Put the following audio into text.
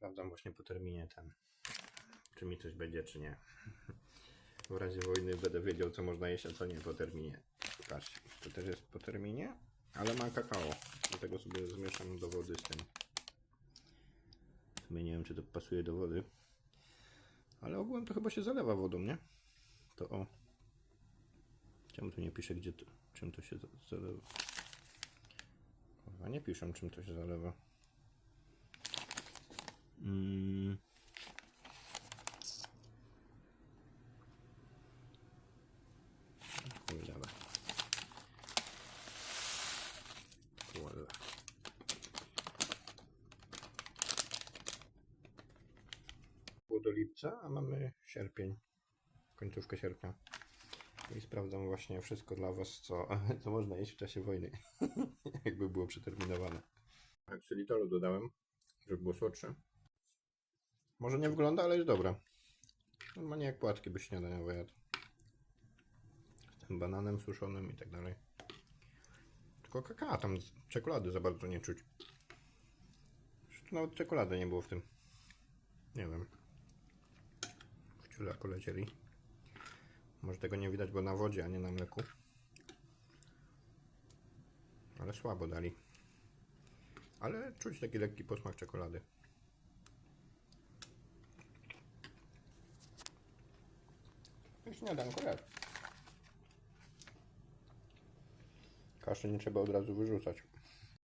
Sprawdzam właśnie po terminie ten, czy mi coś będzie, czy nie. W razie wojny będę wiedział, co można jeść, a co nie po terminie. Patrzcie, to też jest po terminie, ale ma kakao. Dlatego sobie zmieszam do wody z tym. W sumie nie wiem, czy to pasuje do wody. Ale ogółem to chyba się zalewa wodą, nie? To o. Czemu tu nie pisze, gdzie to, czym to się za- zalewa? Kurwa, nie piszą, czym to się zalewa. Do lipca, a mamy sierpień. Końcówkę sierpnia. I sprawdzam właśnie wszystko dla Was, co, co można jeść w czasie wojny. Jakby było przeterminowane. Aksylitolu dodałem, żeby było słodsze. Może nie wygląda, ale jest dobra. Normalnie jak płatki byś śniadaniowe jadł. Z tym bananem suszonym i tak dalej. Tylko kakao, tam czekolady za bardzo nie czuć. Tu nawet czekolady nie było w tym. Nie wiem. Ciula polecieli. Może tego nie widać, bo na wodzie, a nie na mleku. Ale słabo dali. Ale czuć taki lekki posmak czekolady. I śniadanko jak? Kaszy nie trzeba od razu wyrzucać.